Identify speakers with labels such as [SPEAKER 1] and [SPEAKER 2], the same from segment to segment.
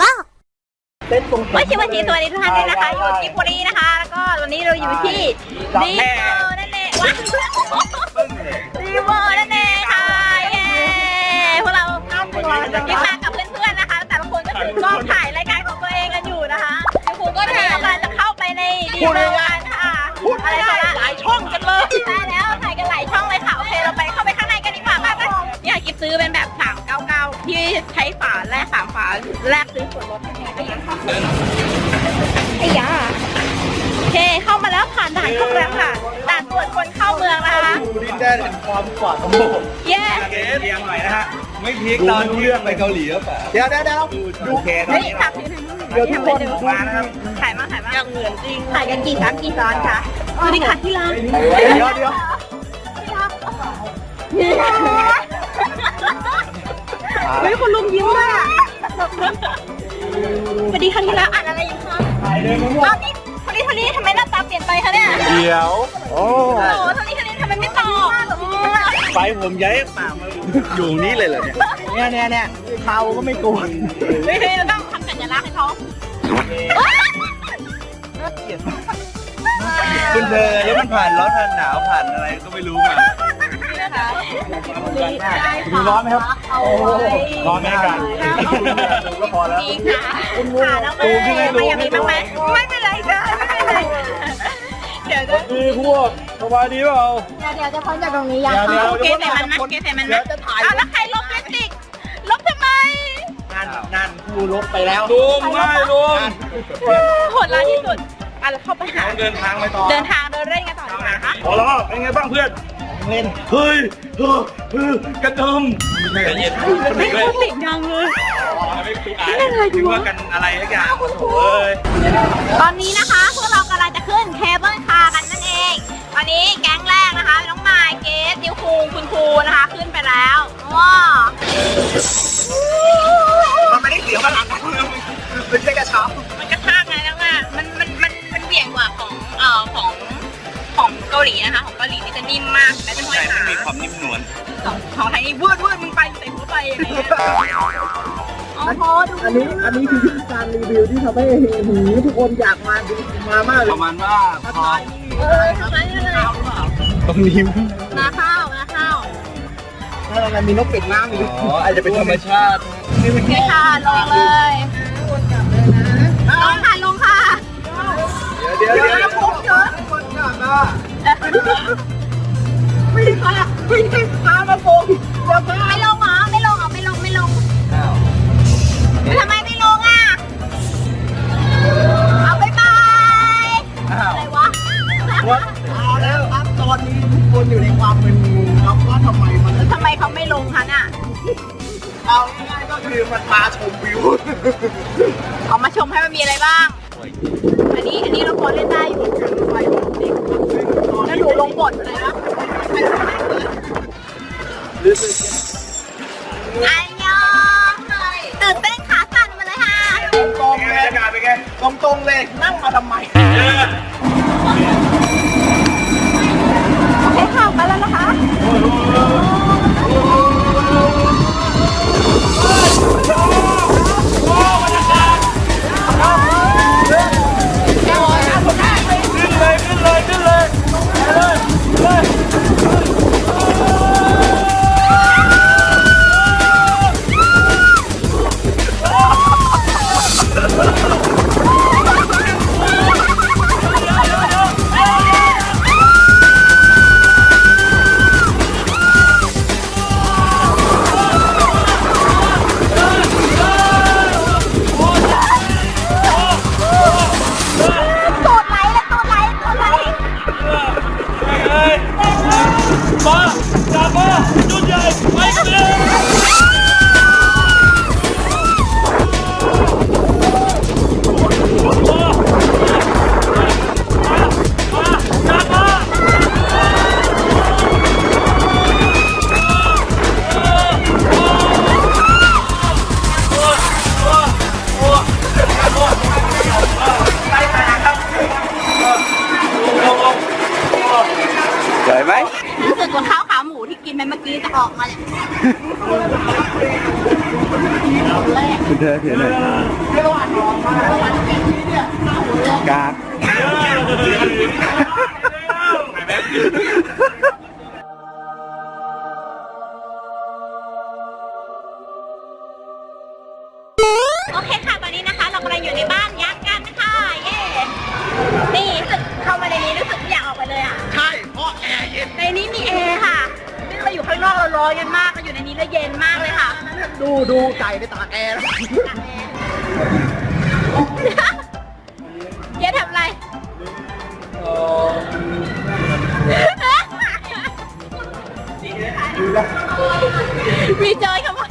[SPEAKER 1] บ้า
[SPEAKER 2] เต้นตรง
[SPEAKER 3] วัชิวัชิสวัสดีทุกท่านด้วยนะคะอยู่ที่ปุรีนะคะ แล้วก็วันนี้เราอยู่ที่ดีเวอร์นั่นเองว้าวดีเวอร์นั่นเองค่ะเย้พวกเราที่มากับเพื่อนๆนะคะ แต่ละคนก็ถือกล้องถ่ายรายการของตัวเองกันอยู่นะคะครูก็ถ่ายกำลังจะเข้าไปในดีเวอร์กันค่ะอะไรก็หลายช่องกันเลยใช่แล้วถ่ายกันหลายช่องเลยค่ะโอเคเราไปเข้ อยากกิบซื้อเป็นแบบ399ที่ใช้ฝาแลกสามฝาแลกซื้อส่วนลดให้ยังไงก็ยังไอ้ยาโอเคเข้ามาแล้วผ่านด่านเข้ามาแล้วค่ะด่านตรวจคนเข้าเมืองนะคะ
[SPEAKER 2] ดูดินแดนแห่งความฝัน
[SPEAKER 3] เย้
[SPEAKER 4] เกสเรียงหน่อยนะฮะไม่พีคตอนเรื่องไปเกาหลีหรือเปล่า
[SPEAKER 2] เดี๋ยวเดี๋ยวเดี๋ยว
[SPEAKER 4] ดูแกตอน
[SPEAKER 3] เฮ้ย
[SPEAKER 4] นี้
[SPEAKER 3] ถ่าย
[SPEAKER 2] เดี๋ยวทุกคนดู
[SPEAKER 4] มานะครับ
[SPEAKER 3] ถ่ายมาถ่ายมาเหมือนจริงถ่ายกันกี่ครั้งกี่ซ้อนคะสวัสดีค่ะที่รัก
[SPEAKER 2] เดี๋ยวเดี๋ยว
[SPEAKER 3] เฮ้ยคุณลุงยิ้มด้วยอะสวัสดีค่ะที่รักอ่านอะไรอยู่คะ
[SPEAKER 2] ถ่ายเลยมะม่ว
[SPEAKER 3] อ้างวนี่คนนี้คนนี้ทำไมหน้าตาเปลี่ยนไปคะเนี่ย
[SPEAKER 4] เดี๋ยว
[SPEAKER 2] โอ้
[SPEAKER 3] โอ้โหคนนี้คนนี้ทำไมไม่ตอบ
[SPEAKER 4] ไฟผมย้ายปากมาอยู่นี่เลยเหรอเนี่ย
[SPEAKER 2] เนี่ยเนี่ยเนี่ยเขาก็ไม่โกน
[SPEAKER 3] เฮ้ยเราต้องทำสัญลักษณ์ให้เขา
[SPEAKER 4] คุณเธอแล้วมันผ่านร้อนผ่านหนาวผ่านอะไรก็ไม่รู้มา
[SPEAKER 2] มีร้อนไหมครับ
[SPEAKER 3] โอ้ย
[SPEAKER 4] ร้อนไหมกัน
[SPEAKER 2] ก็พอแล้ว
[SPEAKER 3] ดีค่ะค่ะน้องเมย์ไม่อยากมีบ้างไหมไม่เป็นไรจ้ะไม่เป็นไรเดี๋ยวจะ
[SPEAKER 4] มีพวกสบายดีเปล่า
[SPEAKER 3] เดี๋ยวเดี๋ยวจะพ้นจากตรงนี้ยัง
[SPEAKER 4] เดี๋ยว
[SPEAKER 3] เกใส่มันนะเกใส่มันนะอ้าวแล้วใครลบลิปสติกลบทำไม
[SPEAKER 2] นั่นนั่นกูลบไปแล้ว
[SPEAKER 4] ลุงไม่ลุง
[SPEAKER 3] โหดร้ายที่สุดอะเราเข้าไปหา
[SPEAKER 4] เดินทางไปต่อ
[SPEAKER 3] เดินทางเดินเล่นกันต่อดีกว่าค่ะ
[SPEAKER 4] พอแล้วเป็นไงบ้างเพื่อน
[SPEAKER 2] เล่น
[SPEAKER 4] เฮ้ยเฮ้ยเฮ้ยกระดมใจเย็น
[SPEAKER 3] ไม่พูดเสียงดังเลย
[SPEAKER 4] ไม่ทุกอายคิดว่ากันอะไรสักอย่างโอ้ย
[SPEAKER 3] ตอนนี้นะคะพวกเรากำลังจะขึ้นเคเบิลคาร์กันนั่นเอง ตอนนี้แก๊งแรกนะคะน้องมายเกสดิวคูคุณครูนะคะขึ้นไปแล้วว้า
[SPEAKER 2] มันไม่ได้เสียพลังนะมันแค่กระชับ
[SPEAKER 3] มันกระชาาหลีนะคะ ของเกาหลีนี่จะนิ่มมากและจะห้อ
[SPEAKER 4] ใจ
[SPEAKER 3] ย
[SPEAKER 4] มัน
[SPEAKER 3] ขา
[SPEAKER 4] มีความนิ่มนวล
[SPEAKER 3] ของของไทยนี่วืดวืดมึงไปใส่หัวไปอะไรอย่างเงี้ยโอ้โหดู
[SPEAKER 2] อันนี้อันนี้คือการรีวิวที่ทำให้หูทุกคนอยากมาดูมามากเล
[SPEAKER 4] ป
[SPEAKER 2] ย
[SPEAKER 4] ระมาณว่าพอ
[SPEAKER 3] เออทำไมอะไร
[SPEAKER 4] ตรงนี้
[SPEAKER 3] นาข้าวนาข้าว
[SPEAKER 2] ถ้ามันมีนกเป็ดน้ำอยู่
[SPEAKER 4] อ๋ออาจจะเป็นธรรมชาติ
[SPEAKER 2] นี่มัน
[SPEAKER 3] โอเค
[SPEAKER 2] แค่
[SPEAKER 3] ค่ะลงเลยลงค่ะลงค่ะ
[SPEAKER 2] เดี๋ยวเดี๋ยวเดี๋ยวผมเจอคนกลับม ไม่ได้พาไม่ได้พามาโกงเดี๋ยวพา
[SPEAKER 3] ไม่ลงเหรอไม่ลงเหรอไม่ลงไม่ลงทำไมไม่ลงอะเอาบายบาย
[SPEAKER 4] อ้าว
[SPEAKER 3] อะไรวะ
[SPEAKER 2] วัดเอาแล้วครับตอนนี้ทุกคนอยู่ในความมึนงงครับว่าทำไมมัน
[SPEAKER 3] ทำไมเขาไม่ลงคะน่ะ
[SPEAKER 2] เอาง่ายๆก็คือมันมาชมวิว
[SPEAKER 3] เอามาชมให้มันมีอะไรบ้างอันนี้อันนี้เราพอเล่นได้อยู่แล้วหนู อั ดูดูไก่
[SPEAKER 4] ใน
[SPEAKER 3] ตาก
[SPEAKER 2] แอร์
[SPEAKER 3] แล้วเย้ทำอะไรมีเจอขโมย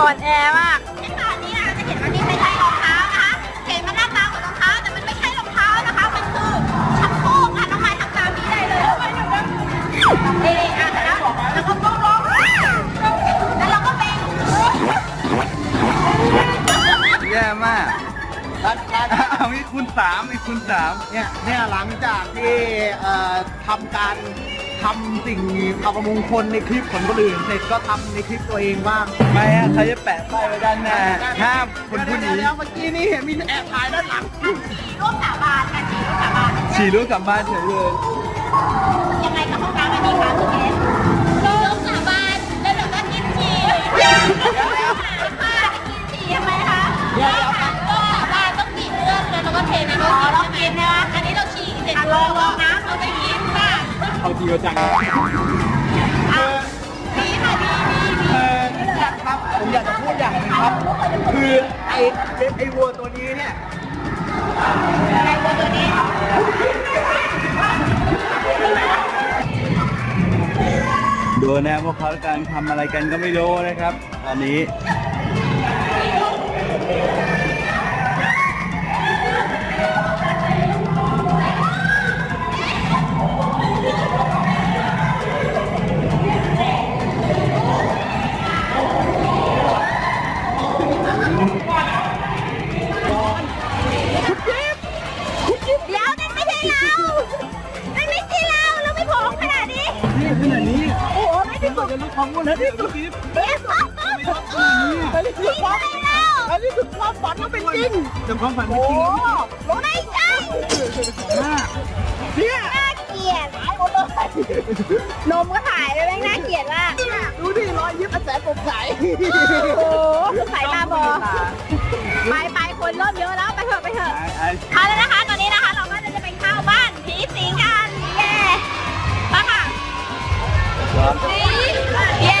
[SPEAKER 3] อ่อนแอมาก มากร้านร้า
[SPEAKER 2] น
[SPEAKER 4] เอามีคูณสามมีคูณสาม
[SPEAKER 2] เนี่ยเนี่ยหลังจากที่เอ่อทำการทำสิ่งอัปมงคลในคลิปของคนอื่นเสร็จก็ทำในคลิปตัวเองบ้าง
[SPEAKER 4] ไม่ฮะเขาจะแปะป้ายไว้ด้านหน้าห้ามคนผู้หนี
[SPEAKER 2] เดี๋ยวๆๆเมื่อกี้นี้เห็นมีแอบถ่ายด้านหลัง
[SPEAKER 3] ร่วมสาบานกันจีร่วมสาบาน
[SPEAKER 4] ฉี่รู้กลับบ้านเฉยเลย
[SPEAKER 3] ยังไงกับห้องน้ำอันนี้คะคุณเอสร่วมสาบานแล้วเดี๋ยวก็กินฉี่ เทในนี้เรากินนะอันนี้เราฉี่เสร็จเราลงน้ำเราไปกินค่ะ
[SPEAKER 5] เอาจริงเอาจัง
[SPEAKER 3] เอาดีค่ะดีดีดี
[SPEAKER 2] เออครับผมอยากจะพูดอย่างหนึงครับ คือไอ้ไอ้วัวตัวนี้เนี่ย
[SPEAKER 3] ในตัวตัวนี้
[SPEAKER 4] ดูนะพวกเขากำลังทำอะไรกันก็ไม่รู้นะครับ ตอนนี้
[SPEAKER 3] โหไม่ได้ผอม
[SPEAKER 2] จะรู้ของวันนั้นที่สุด
[SPEAKER 3] เอ๊ะ
[SPEAKER 2] อันนี้คือความอันนี้คือความฝันก็เป็นจริงจำความฝันเป็น
[SPEAKER 3] โอ้
[SPEAKER 2] จริง
[SPEAKER 3] ไม่ใช่
[SPEAKER 2] มากเนี่ย
[SPEAKER 3] น่าเกลียดนมก็ถ่ายไปแม่งน่าเกลียดมาก
[SPEAKER 2] ดูดิรอยยิ้มอันแสนสดใส
[SPEAKER 3] โอ้โหสายตาบอไปไปคนเริ่มเยอะแล้วไปเถอะไปเถอะเอาแล้วนะคะตอนนี้นะคะ เย้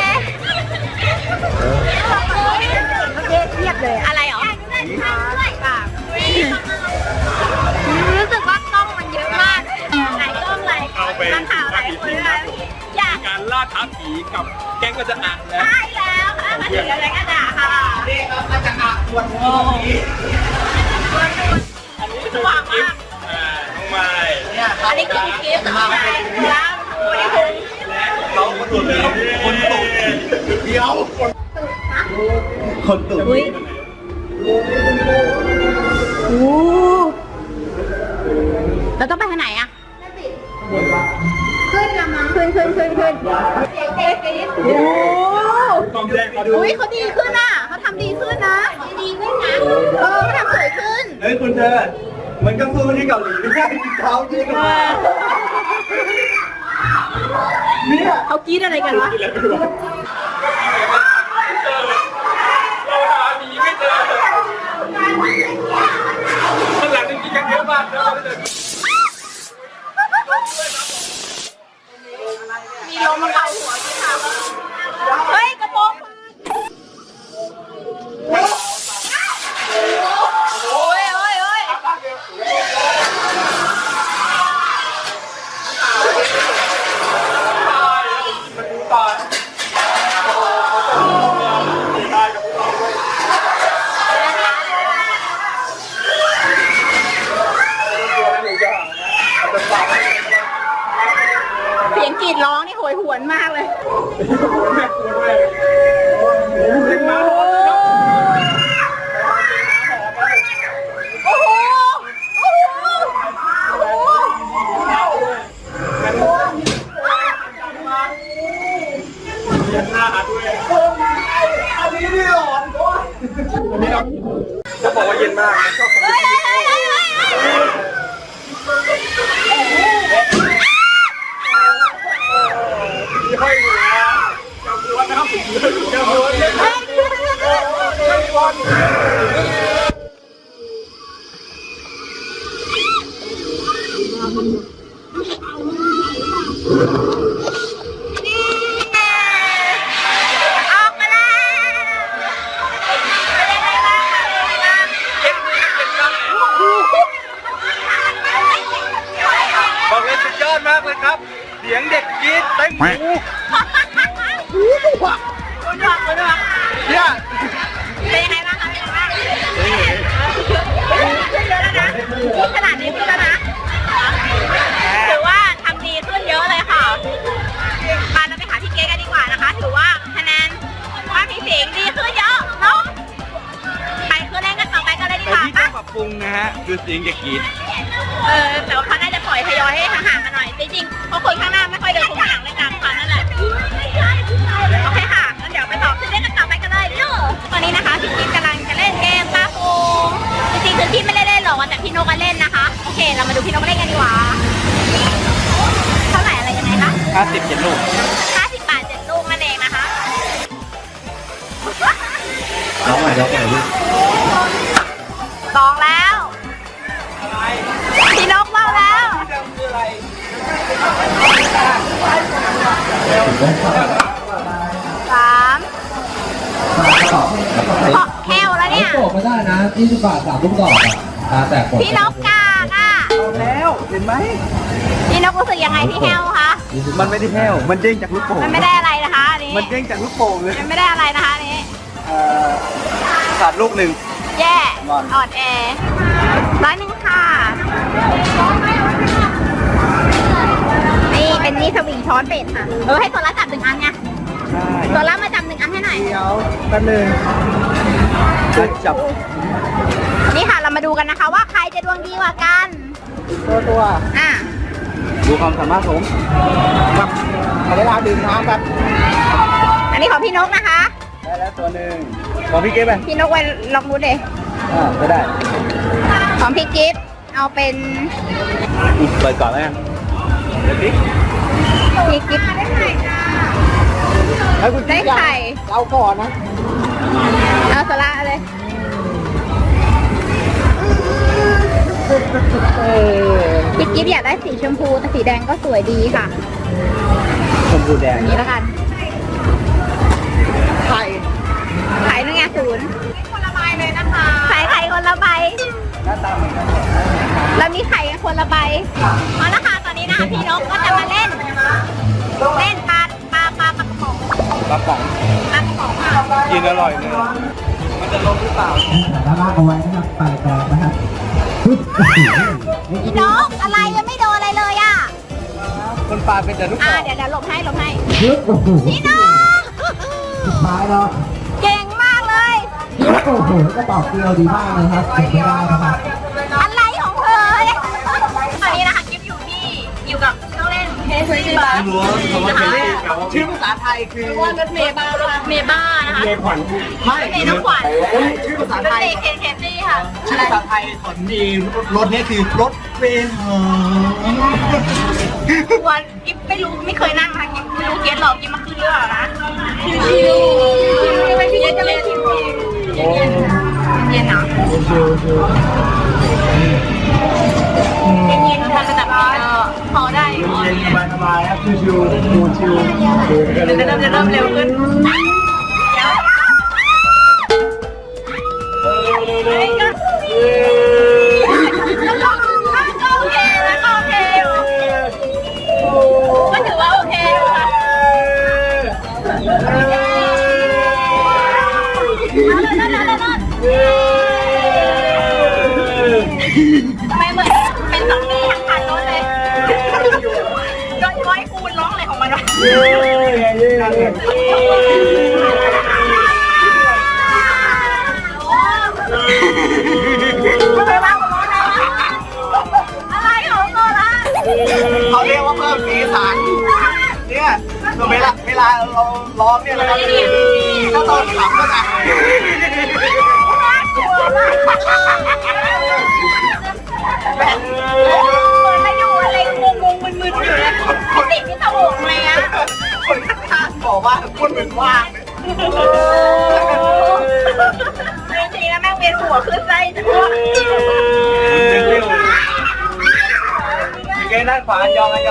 [SPEAKER 3] เย้เทียบเลยอะไรหรอรู้สึกว่ากล้องมันเยอะมากหลายกล้องหลายนักข่าวหลายคนเลยอยาก
[SPEAKER 5] การล่าท้าผีกับแก๊งก็จะอ่านแล้ว
[SPEAKER 3] ใช่แล้วค่ะมาถึงอะไรกันด่าค่ะ
[SPEAKER 2] นี่ก็จะอาบวัน
[SPEAKER 5] อันนี้คือกิฟต์อ่าน้องไม้
[SPEAKER 2] เนี่ย
[SPEAKER 3] อันนี้คือกิฟต์ของนายแล้ววันนี้คุณ
[SPEAKER 5] เขา คนตุ่นเลยคนตุ่น
[SPEAKER 2] เดี๋ยว
[SPEAKER 4] คนตุ่น
[SPEAKER 3] อุ้ยโอ้เราต้องไปทางไหนอะขึ้นละมั้งขึ้นขึ้นขึ้นขึ้นโอ้
[SPEAKER 5] ต้องแจ้งเขาดู
[SPEAKER 3] อุ้ยเขาดีขึ้นอะเขาทำดีขึ้นนะดีขึ้นนะเออเขาทำสวยขึ้น
[SPEAKER 4] เฮ้ยคุณเธอมันก็สู้ที่เกาหลีไม่ได้เขาจริงกับมา
[SPEAKER 2] เนี่ย
[SPEAKER 3] เขากรีดอะไรกันวะ
[SPEAKER 5] เราหาผีไม่เจอข้างหลังนี่มีกันเยอะมากเล พี่หลอ
[SPEAKER 3] นโอ้ยวัน
[SPEAKER 5] นี้
[SPEAKER 3] ค
[SPEAKER 4] รับ
[SPEAKER 3] จะบอกว่าเย็นมา
[SPEAKER 4] ก
[SPEAKER 3] ชอบของที่มีห้อยหัวจับหัวนะครับจับหัวเลยครับจั
[SPEAKER 4] บหั
[SPEAKER 3] ว สามพอแค่วแล้วเนี่ย
[SPEAKER 6] โกะไม่ได้นะ20บาทสามลูกดอกอะตาแตกหมด
[SPEAKER 3] พี่นกกากอะ
[SPEAKER 4] แล้วเห็นไหม
[SPEAKER 3] พี่นกรู้สึกยังไงที่แห้วคะ
[SPEAKER 4] มันไม่ได้แห้ว มันเด้งจากลูกโป่ง
[SPEAKER 3] มันไม่ได้อะไรนะคะอันนี้
[SPEAKER 4] มันเด้งจากลูกโป่งเลย
[SPEAKER 3] มันไม่ได้อะไรนะคะอันนี้
[SPEAKER 4] เอ่อขาดลูกหนึ่ง
[SPEAKER 3] แย่
[SPEAKER 4] งอน
[SPEAKER 3] อ่อนแอร้อยหนึ่งค่ะ สวิงช้อนเป็ดค่ะเออให้ตัวละจับหนึ่งอันไง
[SPEAKER 4] ใช่
[SPEAKER 3] ตัวละมาจับหนึ่งอันให้หน่อย
[SPEAKER 2] เดี๋ยวแป๊บนึง
[SPEAKER 4] จับ
[SPEAKER 3] นี่ค่ะเรามาดูกันนะคะ ว่าใครจะดวงดีกว่ากัน
[SPEAKER 2] ตัวตัว
[SPEAKER 3] อะ
[SPEAKER 4] ดูความสามารถผม
[SPEAKER 2] ครับขอเวลาดื่มน้ำครับ
[SPEAKER 3] อันนี้ของพี่นกนะคะ
[SPEAKER 4] ได้แล้วตัวหนึ่งของพี่เก๊ไป
[SPEAKER 3] พี่นกไว้ล็อกรูดเลย
[SPEAKER 4] อ่าไม่ได้
[SPEAKER 3] ของพี่กิฟต์เอาเป็น
[SPEAKER 4] เปิดก่อนแล้วกันเดี๋ยวพี่
[SPEAKER 3] พี่กิฟต์ได้ไข่
[SPEAKER 2] ให้คุณ
[SPEAKER 3] ได้ไข่
[SPEAKER 2] เราก่อนนะ
[SPEAKER 3] เอาสละเลย
[SPEAKER 2] เออ
[SPEAKER 3] พี่กิฟต์อยากได้สีชมพูแต่สีแดงก็สวยดีค่ะ
[SPEAKER 4] ชมพูแดง
[SPEAKER 3] อันนี้แล้วกัน
[SPEAKER 2] ไข่
[SPEAKER 3] ขายนึงไงศูนย์คนละใบเลยนะคะขายไข่คนละใบ
[SPEAKER 4] หน้าตาเหมือนกัน
[SPEAKER 3] เรามีไข่กันคนละใบเอาละค่ะตอนนี้นะคะพี่นกก็จะมาเล่น เล่นปลาปลาปลากระป๋อง
[SPEAKER 4] กระป๋อง
[SPEAKER 3] ปลากระป๋องค่ะ
[SPEAKER 4] กินอร่อยเลยมันจะลงหรือเปล่า
[SPEAKER 6] ด้านล่างเอาไว้นะครับไปแปลงนะครับปึ๊บ
[SPEAKER 3] พี่นกอะไรยังไม่โดนอะไรเลยอะ
[SPEAKER 4] คนปลาเป็นแต่ลูก
[SPEAKER 3] อ่า
[SPEAKER 4] โป่ง
[SPEAKER 3] เดี๋ยวเดี๋ยวหลบให้หลบให้
[SPEAKER 6] ปึ๊บโอ้โห
[SPEAKER 3] พี่นก
[SPEAKER 6] สุดท้ายแล้ว
[SPEAKER 3] เก่งมากเลย
[SPEAKER 6] ปึ๊บโอ้โหกระบอกเกลียวดีมากเลยครับเก็บไม่ได้นะครับ
[SPEAKER 3] รื่องเล่นเฮสซีบาร์
[SPEAKER 4] รั้วคำว่าเป็นเลข
[SPEAKER 2] ชื่อภาษาไทยคือ
[SPEAKER 3] วันรถเมย์บ้ารถเมย์บ้านะคะ
[SPEAKER 4] เลขขวัญ
[SPEAKER 2] ไม่
[SPEAKER 3] รถเมย์น้องขวัญ
[SPEAKER 2] ชื่อภาษาร
[SPEAKER 3] ถ
[SPEAKER 2] ไทย
[SPEAKER 3] เมย์เคนเคซี่ค่ะ
[SPEAKER 2] ชื่อภาษาไทยของมีรถเนี้คือรถเวหา
[SPEAKER 3] วันกิฟไม่รู้ไม่เคยนั่งค่ะกิฟไม่รู้เกียร์หรอกกิฟมาขึ้นเรือนะชิวๆไม่พี่เกียร์จะเล่นชิวๆเย็นๆเย็นๆอะ เย็นๆมันจะแบบเออพอได้พอ
[SPEAKER 4] เย็น
[SPEAKER 3] ดี
[SPEAKER 4] สบายสบายครับชิวๆชิวชิว
[SPEAKER 3] เดี๋ยวจะเริ่มจะเริ่มเร็วขึ้น ของมันวะทำไมบ้างของมันอะไรของโซล่า
[SPEAKER 2] เขาเรียกว่าเพิ่มสีสันเนี่ยเวลาเวลาเราร้องเนี่ยนะครับถ้าตอนขับก็จะ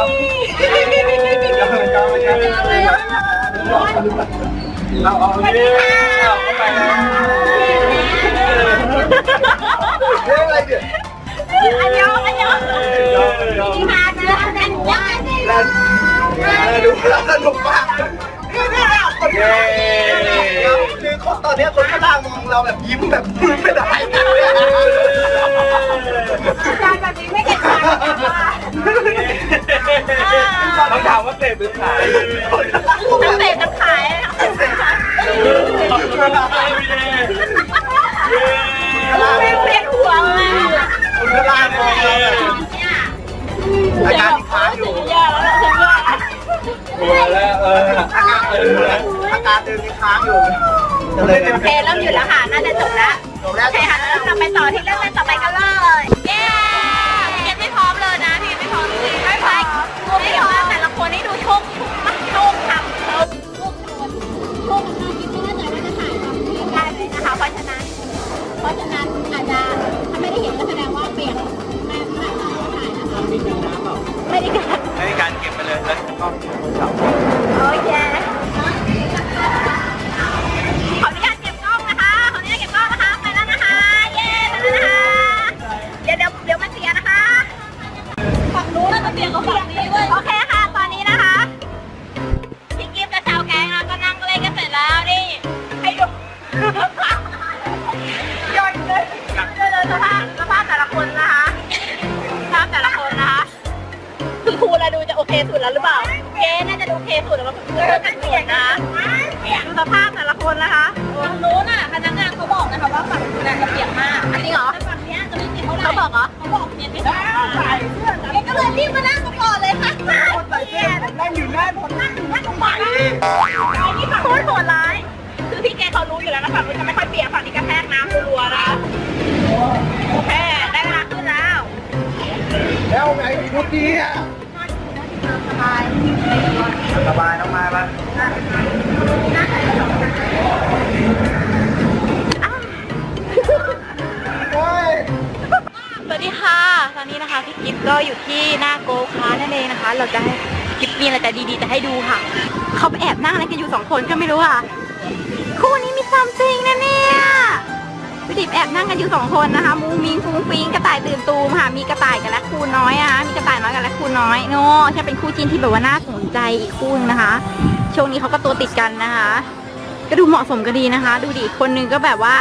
[SPEAKER 2] า
[SPEAKER 3] ยองยอ
[SPEAKER 2] งย
[SPEAKER 3] อ
[SPEAKER 4] งยองยองเอาเอาดิเอาเข้าไปเลยเฮ้ยอะไรเนี่ย
[SPEAKER 3] อันยองอันยอง
[SPEAKER 4] ยองยอง
[SPEAKER 3] ที่มาเนื้อแน่นว่า
[SPEAKER 4] แล้วแล้วดูแล้วสนุกมากเย้
[SPEAKER 2] คือคนตอนนี้คนข้างล่างมองเราแบบยิ้มแบบไม่ได้
[SPEAKER 3] การแบบนี้ไม่เก็บตัง ค์
[SPEAKER 4] ต้องถามว่าเสพหรือขาย
[SPEAKER 3] ทั้งเสพทั้งขาย
[SPEAKER 5] ขอบคุณครับพี่เอ
[SPEAKER 3] เวียนหัวเลย
[SPEAKER 2] คนข้างล่างมองเราอาการที่ค้างอยู่
[SPEAKER 3] ย่แล้วแหละฉันว่า
[SPEAKER 4] หัวแล้วเออ
[SPEAKER 2] อาการเดินอาการเดินยังค้างอยู่
[SPEAKER 3] โอเคเริ่มหยุดแล้วค่ะน่าจะจบแล้วโอเคค่ะแล้วเราไปต่อที่เรื่องต่อไป ไงพุท
[SPEAKER 2] ธีอะ
[SPEAKER 3] สบาย
[SPEAKER 2] สบายน้องมาปะ
[SPEAKER 3] สวัสดีค่ะ ตอนนี้นะคะพี่กิฟก็อยู่ที่หน้าโกคาร์นั่นเองนะคะ เราจะให้กิฟมีอะไรแต่ดีๆจะให้ดูค่ะ เขาไปแอบนั่งอะไรกันอยู่สองคนก็ไม่รู้ค่ะ คู่นี้มีซัมซิงนะนี่ พี่ดิบแอบนั่งกันอยู่สองคนนะคะ มูมิงฟุ้งฟิงกระต่ายตื่นตูมค่ะ มีกระต่ายกับและคูน้อยอะมีกระต่ายน้อยกับและคูน้อยโน่ใช่เป็นคู่จิ้นที่แบบว่าน่าสนใจอีกคู่นึงนะคะ ช่วงนี้เขาก็ตัวติดกันนะคะ ก็ดูเหมาะสมก็ดีนะคะ ดูดิคนหนึงก็แบบว่า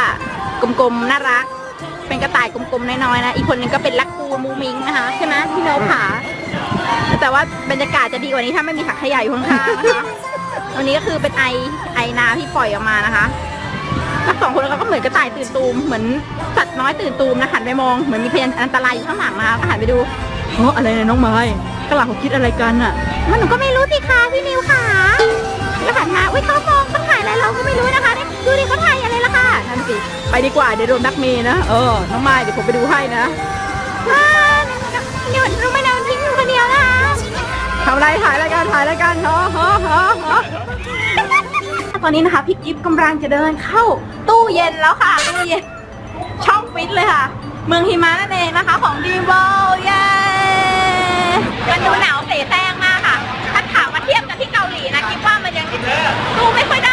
[SPEAKER 3] กลมๆน่ารัก เป็นกระต่ายกลมๆน้อยๆนะ อีกคนหนึงก็เป็นลักคูมูมิงนะคะใช่ไหมพี่โนบขาแต่ว่าบรรยากาศจะดีกว่านี้ถ้าไม่มีถังขยะอยู่ข้างๆนะคะวันนี้ก็คือเป็นไอไอนาที่ปล่อยออกมานะคะ ทั้งสองคนเขาก็เหมือนกระต่ายตื่นตูมเหมือนสัตว์น้อยตื่นตูมนะหันไปมองเหมือนมีพยานอันตรายอยู่ข้างหลังนะคะก็หันไปดูเฮ้อะไรนะน้องไม้ข้างหลังเขาคิดอะไรกันอะ มันหนูก็ไม่รู้สิคะพี่นิวค่ะก็หันมาอุ้ยเขามองเขาถ่ายอะไรเราก็ไม่รู้นะคะเนี่ยดูดิเขาถ่ายอะไรล่ะค่ะนั่นสิไปดีกว่าเดี๋ยวโดนนักเมย์นะเออน้องไม้เดี๋ยวผมไปดูให้นะอ่าเดี๋ยวน้องไม้นอนทิ้งอยู่คนเดียวนะคะทำอะไรถ่ายอะไรกันถ่ายอะไรกันเนาะเฮ้อเฮ้อเฮ้อ ตอนนี้นะคะพี่กิฟต์กำลังจะเดินเข้าตู้เย็นแล้วค่ะตู้เย็นช่องฟิตเลยค่ะ เมืองหิมะนั่นเองนะคะ ของดีเวลเย้มันดูหนาวเสแสร้งมากค่ะ ถ้าถามมาเทียบกับที่เกาหลีนะคิดว่ามันยังสู้ไม่ค่อยได้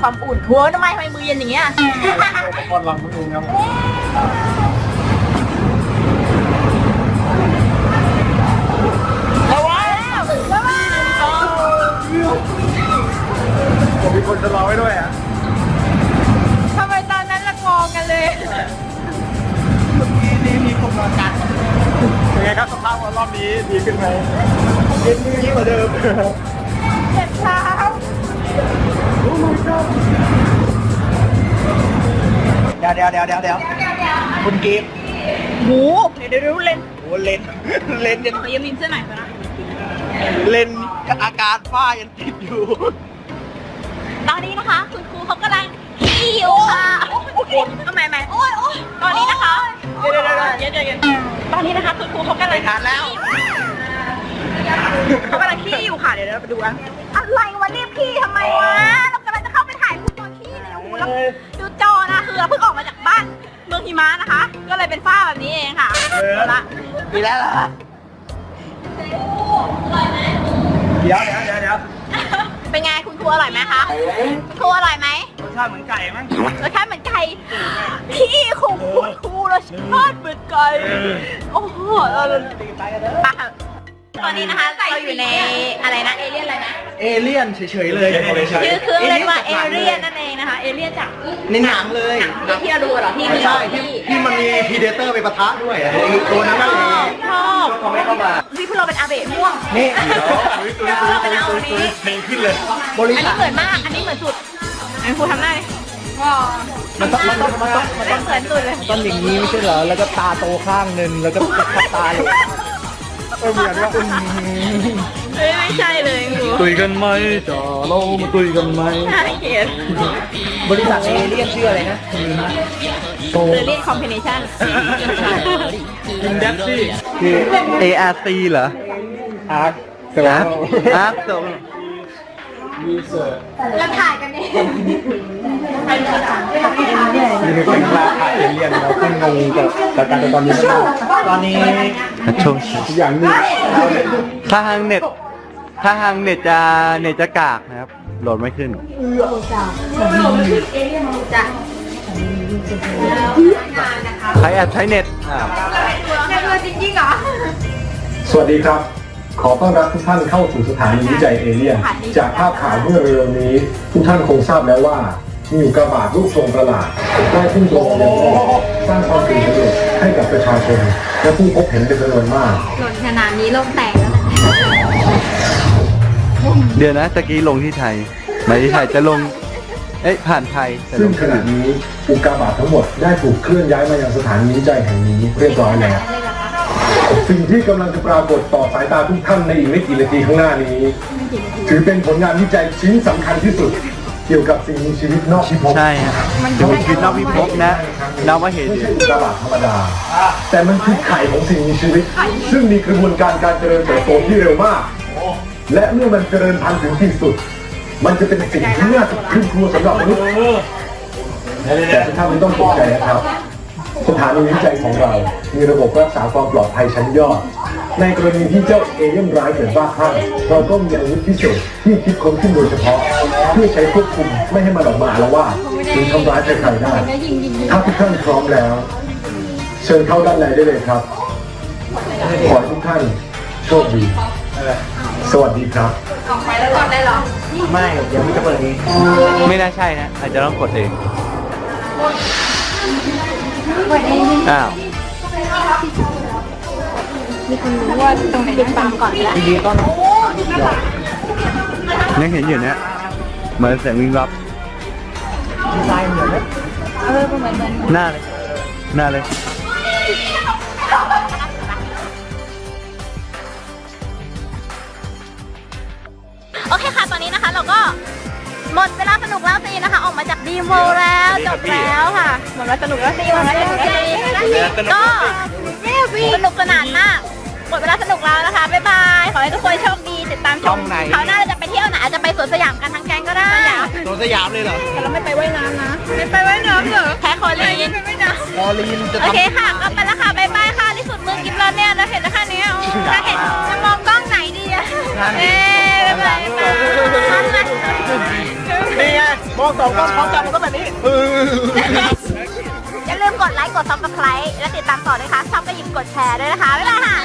[SPEAKER 3] ความอุ่นหัวทำไมทำไมมือเย็นอย่างเงี้ย
[SPEAKER 2] คนวางมือครับ
[SPEAKER 3] ระวังระวัง
[SPEAKER 2] ผมมีคนจะรอไว้ด้วยอะ
[SPEAKER 3] ทำไมตอนนั้นละงองกันเลย
[SPEAKER 2] นี่มีคนมากันเป็นไงครับสภาพรอบนี้ดีขึ้นไหมดีขึ้นกว่าเดิม
[SPEAKER 3] เจ็บเท้า
[SPEAKER 2] เดี๋ยวเดี๋ยวเดี๋ยวเดี๋ยวเดี๋ยวคุณกิฟต์
[SPEAKER 3] หมูเดี๋ยวเดี๋ยวดูเลน
[SPEAKER 2] โอ้เลนเลนยัง
[SPEAKER 3] ขอยืมลิ้นเสื้อหน่อยก่อนนะ
[SPEAKER 2] เลนอาการฝ้ายังติดอยู่
[SPEAKER 3] ตอนนี้นะคะ คุณครูเขากำลังขี้อยู่ค่ะทำไมไหมโอ้ยโอ้ยตอนนี้นะคะ เดี๋ยวเดี๋ยวเดี๋ยวเดี๋ยวเดี๋ยวตอนนี้นะคะ คุณครูเขากำลัง
[SPEAKER 2] ทานแล้ว
[SPEAKER 3] เขากำลังขี้อยู่ค่ะ เดี๋ยวเราไปดูกันอะไรวะรีบขี้ทำไมวะ เรากำลังจะเข้าไปถ่ายรูปตอนขี้เลยโอ้โหแล้วดูจอนะคือเราเพิ่งออกมาจากบ้านเมืองหิมะนะคะ ก็เลยเป็นฝ้าแบบนี้เองค่ะเอาละ
[SPEAKER 2] ดีแล้วเหรอเดี๋ยวเดี๋ยวเดี๋ยวเดี๋ยว
[SPEAKER 3] เป็นไงคุณครูอร่อยไหมคะคุณครูอร่อยไหม
[SPEAKER 2] รสชาติเหมือนไก่มั้ง
[SPEAKER 3] รสชาติเหมือนไก่ขี้ของคุณครูรสชาติเหมือนไก่โอ้โหเราปะ ตอนนี้นะคะเราอยู่ในอะไรนะเอเลี่ยนอะไรนะ
[SPEAKER 2] เอเลี่ยนเฉยๆเลย
[SPEAKER 3] ชื่อเครื่องเรียกว่าเอเลี่ยนนั่นเองนะคะเอเลี่ยนจาก
[SPEAKER 2] ในหนังเลย
[SPEAKER 3] ที่เราดูเหรอที่มี
[SPEAKER 2] ใช่ที่ที่มันมีพีเดเตอร์ไปปะทะด้วยอะไอ้ตัวนั้นนั่นเอง
[SPEAKER 3] ชอบ
[SPEAKER 2] เขาไม่เข้ามา
[SPEAKER 3] พี่พวกเราเป็นอาเบะม่วง
[SPEAKER 2] นี่
[SPEAKER 3] เราเป็นเอานี้
[SPEAKER 2] เพลงขึ้นเลยบ
[SPEAKER 3] อัน
[SPEAKER 2] ริ
[SPEAKER 3] นี้
[SPEAKER 2] ษัท
[SPEAKER 3] เหมือนมากอันนี้เหมือนสุดอันครูทำได้ว้า
[SPEAKER 2] มันต้องมันต้องมันต้องมันต้อง
[SPEAKER 3] เหมือนสุดเลย
[SPEAKER 2] ต้องอย่างนี้ไม่ใช่เหรอแล้วก็ตาโตข้างหนึ่งแล้วก็ขับตาเลย เออเหมือนว่า
[SPEAKER 3] เฮ้ยไม่ใช่เลยครู
[SPEAKER 4] ตุยกันไหมจ่อเรามาตุยกันไหม
[SPEAKER 3] น่าเกลียด
[SPEAKER 2] บริษัทเอเรียกชื่ออะไรนะโต
[SPEAKER 3] เอเลี่ยกคอมบิเนชั่น
[SPEAKER 4] กินแดดซี่
[SPEAKER 2] คือ
[SPEAKER 4] ARC เหรอ
[SPEAKER 2] อาร์ค
[SPEAKER 4] อาร์คอาร์ค โซ
[SPEAKER 3] แล้วถ่ายกันเอง
[SPEAKER 2] นี่คือเป็นราคาเอเลี่ยนเราขึ้นงงกับกับการตอนนี้มากตอนนี้
[SPEAKER 4] ชม
[SPEAKER 2] ทุกอย่างนี่
[SPEAKER 4] ถ้าทางเน็ต ถ้าทางเน็ตจะเน็ตจะกากนะครับ โหลดไม่ขึ้น
[SPEAKER 3] จ้ะ
[SPEAKER 4] ใครแอบใช้เน็ตอ่า
[SPEAKER 3] ในตัวจริงๆเหรอ
[SPEAKER 7] สวัสดีครับ ขอต้อนรับทุกท่านเข้าสู่สถานีวิจัยเอเลี่ยน จากภาพข่าวเมื่อเร็วๆนี้ ทุกท่านคงทราบแล้วว่า มีอุกกาบาตรูปทรงประหลาดได้พุ่งตรงมายังโลกสร้างความตื่นตระหนกให้กับประชาชน และผู้พบเห็นเป็นจำนวนมาก
[SPEAKER 3] หล่นขนาดนี้โลกแตกแล้วนะ
[SPEAKER 4] เดี๋ยวนะตะกี้ลงที่ไทยหมายที่ไทยจะลง เอ๊ะผ่านไทยแต่ล
[SPEAKER 7] ซึ่ง
[SPEAKER 4] ง
[SPEAKER 7] ข
[SPEAKER 4] ที่
[SPEAKER 7] ณะ
[SPEAKER 4] อื่น
[SPEAKER 7] นี้อุกกาบาตทั้งหมดได้ถูกเคลื่อนย้ายมายังสถานีวิจัยแห่งนี้เรียบร้อยแล้ว สิ่งที่กำลังจะปรากฏต่อสายตาทุกท่านในอีกไม่กี่นาทีข้างหน้านี้ ถือเป็นผลงานวิจัยชิ้นสำคัญที่สุด เกี่ยวกับสิ่งมีชีวิตนอกพิภพ
[SPEAKER 4] ใช่ฮะจะเป็นชีวิตนอกพิภพนะนวเหตุ
[SPEAKER 7] ไม่ใช่อุกกาบาตธรรมดา แต่มันคือไข่ของสิ่งมีชีวิต ซึ่งมีกระบวนการการเจริญเติบโตที่เร็วมาก และเมื่อมันเจริญพันธุ์ถึงที่สุด มันจะเป็นสิ่งที่น่าจะขึ้นครัวสำหรับมนุษย์แต่ทุกท่านไม่ต้องตกใจนะครับ สถานีวิจัยของเรา มีระบบรักษาความปลอดภัยชั้นยอด ในกรณีที่เจ้าเอเลี่ยนร้ายเกิดบ้าคลั่งเราก็มีอาวุธพิเศษที่คิดค้นขึ้นโดยเฉพาะ เพื่อใช้ควบคุมไม่ให้มันออกมาอาละวาดหรือทำร้ายใครๆได้ ถ้าทุกท่านพร้อมแล้ว เชิญเข้าด้านในได้เลยครับ ขอให้ทุกท่านโชคดี สวัสดีครับ
[SPEAKER 2] ไม่ เดี๋ยวมันจะเปิดเอง
[SPEAKER 4] ไม่น่าใช่นะ อาจจะต้องกดเอง อ้าว
[SPEAKER 3] ติดตามก่อนแล้ว
[SPEAKER 2] ทีนี้ก็
[SPEAKER 4] ยังเห็นอยู่เนี่ยเหมือนแสงวิงวับ
[SPEAKER 2] ดีไซน์เหมือนไหม
[SPEAKER 3] เออเหมือนเหมือน
[SPEAKER 4] หน้าเลย หน้าเลย
[SPEAKER 3] หมดเวลาสนุกแล้วสินะคะ ออกมาจากดีโมแล้วจบแล้วค่ะหมดเวลาสนุกแล้วสิหมดเวลาสนุกแล้วสิก็สนุกสนานมากหมดเวลาสนุกแล้วนะคะบ๊ายบายขอให้ทุกคนโชคดีติดตามช
[SPEAKER 2] ช่อ
[SPEAKER 3] ม
[SPEAKER 2] งไหน
[SPEAKER 3] เขาวหน้าเราจะไปเที่ยวไหนอาจจะไปสวนสยามกันทั้งแก๊งก็ได้
[SPEAKER 2] โดนสยามเลยเหรอ
[SPEAKER 3] แต่เราไม่ไปว่ายน้ำนะไม่ไปว่ายน้ำเหรอแพ้คอลีนไม่ไปน้ำ
[SPEAKER 2] ออลีนจะ
[SPEAKER 3] โอ
[SPEAKER 2] ทำ
[SPEAKER 3] เคค่ะก็ไปแล้วค่ะบายบายค่ะที่สุดมือกิฟแล้วเนี่ยเราเห็นแล้วค่ะเนี่ยถ้าเห็นจะมองกล้องไหนดีอะ เอ๊ะบายบาย
[SPEAKER 2] นี่ไงมองสองกล้องพร้อมกันมันก็แบบนี้
[SPEAKER 3] อย่าลืมกดไลค์ กดซับสไครต์และติดตามต่อนะคะชอบก็หยิบกดแชร์ด้วยนะคะ บ๊ายบายค่ะ